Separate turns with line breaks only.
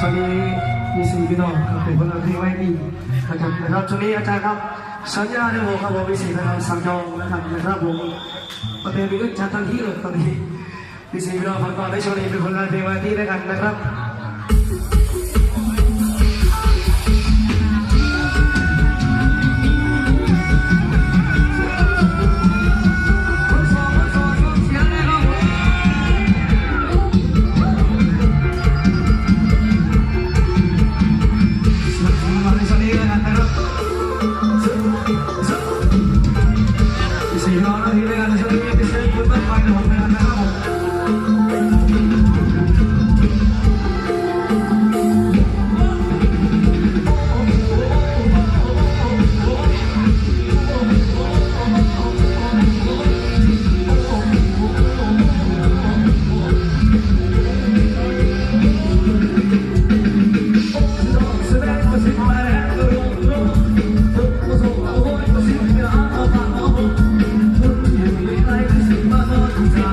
ช่วงนี้มีสี่พี่น้องครับเป็นคนละที่ไว้ดีนะครับนะครับช่วงนี้อาจารย์ครับสัญญาในหัวครับผมมีสี่นะครับสั่งจองนะครับนะครับผมประเด็นมีก็จัดทันทีเลยตอนนี้มีสี่พี่น้องฟังก่อนในช่วงนี้เป็นพลังที่ไว้ดีด้วยกันนะครับ สี่น้องน